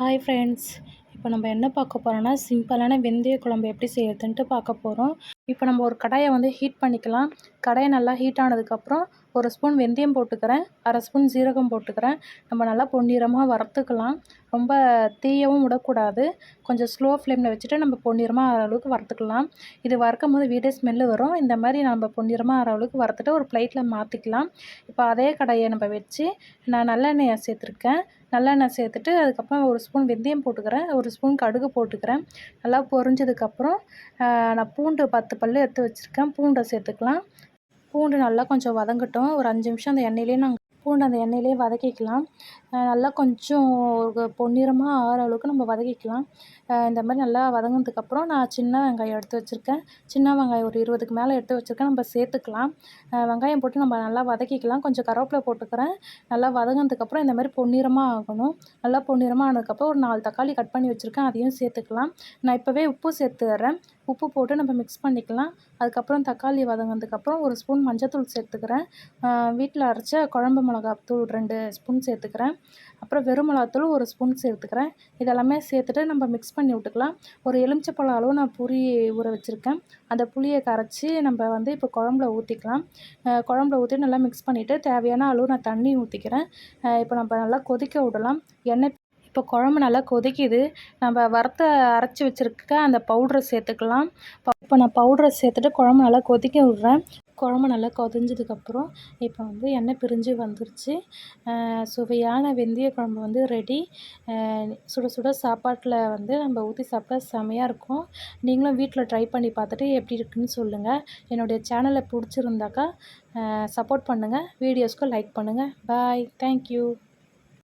Hi friends இப்போ நம்ம என்ன பார்க்க போகிறோன்னா சிம்பிளான வெந்தய குழம்பு எப்படி செய்யறதுன்ட்டு பார்க்க போகிறோம் இப்போ நம்ம ஒரு கடாயை வந்து ஹீட் பண்ணிக்கலாம். கடாயை நல்லா ஹீட் ஆனதுக்கப்புறம் ஒரு ஸ்பூன் வெந்தயம் போட்டுக்கிறேன். அரை ஸ்பூன் ஜீரகம் போட்டுக்கிறேன். நம்ம நல்லா பொன்னிறமாக வறுத்துக்கலாம். ரொம்ப தீயவும் விடக்கூடாது. கொஞ்சம் ஸ்லோ ஃப்ளேமில் வச்சுட்டு நம்ம பொன்னிறமாக ஆகிற அளவுக்கு வறுத்துக்கலாம். இது வறுக்கும் போது வீடே ஸ்மெல்லு வரும். இந்த மாதிரி நம்ம பொன்னிறமாக ஆகிற அளவுக்கு வறுத்துட்டு ஒரு பிளேட்டில் மாற்றிக்கலாம் இப்போ அதே கடையை நம்ம வச்சு நான் நல்லெண்ணெயை சேர்த்துருக்கேன். நல்லெண்ணெய் சேர்த்துட்டு அதுக்கப்புறம் ஒரு ஸ்பூன் வெந்தயம் போட்டுக்கிறேன். ஒரு ஸ்பூன் கடுகு போட்டுக்கிறேன். நல்லா பொரிஞ்சதுக்கப்புறம் நான் பூண்டு பத்து பல் எடுத்து வச்சுருக்கேன். பூண்டை சேர்த்துக்கலாம். பூண்டு நல்லா கொஞ்சம் வதங்கட்டும். ஒரு அஞ்சு நிமிஷம் அந்த எண்ணெயிலே நாங்கள் பூண்டு அந்த எண்ணெயிலே வதக்கிக்கலாம். நல்லா கொஞ்சம் பொன்னிறமாக ஆகிற அளவுக்கு நம்ம வதக்கிக்கலாம். இந்த மாதிரி நல்லா வதங்கினதுக்கப்புறம் நான் சின்ன வெங்காயம் எடுத்து வச்சுருக்கேன். சின்ன வெங்காயம் ஒரு இருபதுக்கு மேலே எடுத்து வச்சுருக்கேன். நம்ம சேர்த்துக்கலாம். வெங்காயம் போட்டு நம்ம நல்லா வதக்கிக்கலாம். கொஞ்சம் கருவேப்பிலை போட்டுக்கிறேன். நல்லா வதங்கினதுக்கப்புறம் இந்த மாதிரி பொன்னிறமாக ஆகணும். நல்லா பொன்னிறமாக ஆனதுக்கப்புறம் ஒரு நாலு தக்காளி கட் பண்ணி வச்சுருக்கேன். அதையும் சேர்த்துக்கலாம். நான் இப்போவே உப்பு சேர்த்துறேன். உப்பு போட்டு நம்ம மிக்ஸ் பண்ணிக்கலாம். அதுக்கப்புறம் தக்காளி வதங்கினதுக்கப்புறம் ஒரு ஸ்பூன் மஞ்சத்தூள் சேர்த்துக்கிறேன். வீட்டில் அரைச்ச குழம்பு மிளகாத்தூள் ரெண்டு ஸ்பூன் சேர்த்துக்கிறேன். அப்புறம் வெறும் மிளகாத்தூள் ஒரு ஸ்பூன் சேர்த்துக்கிறேன். இதெல்லாமே சேர்த்துட்டு நம்ம மிக்ஸ் பண்ணி விட்டுக்கலாம். ஒரு எலுமிச்சப்பழம் அளவு நான் புளி ஊற வச்சுருக்கேன். அந்த புளியை கரைச்சி நம்ம வந்து இப்போ குழம்புல ஊற்றிக்கலாம் குழம்புல ஊற்றி நல்லா மிக்ஸ் பண்ணிவிட்டு தேவையான அளவு நான் தண்ணி ஊற்றிக்கிறேன் இப்போ நம்ம நல்லா கொதிக்க விடலாம். எண்ணெய் இப்போ குழம்பு நல்லா கொதிக்குது. நம்ம வறுத்த அரைச்சி வச்சுருக்க அந்த பவுட்ரை சேர்த்துக்கலாம். இப்போ நான் பவுட்ரை சேர்த்துட்டு குழம்பு நல்லா கொதிக்க விட்றேன். குழம்பு நல்லா கொதிஞ்சதுக்கப்புறம் இப்போ வந்து எண்ணெய் பிரிஞ்சு வந்துருச்சு. சுவையான வெந்தய குழம்பு வந்து ரெடி சுட சுட சாப்பாட்டில் வந்து நம்ம ஊற்றி சாப்பிட்டா செமையாக இருக்கும். நீங்களும் வீட்டில் ட்ரை பண்ணி பார்த்துட்டு எப்படி இருக்குன்னு சொல்லுங்கள் என்னுடைய சேனலை பிடிச்சிருந்தாக்கா சப்போர்ட் பண்ணுங்கள் வீடியோஸ்க்கு லைக் பண்ணுங்கள் பாய் தேங்க்யூ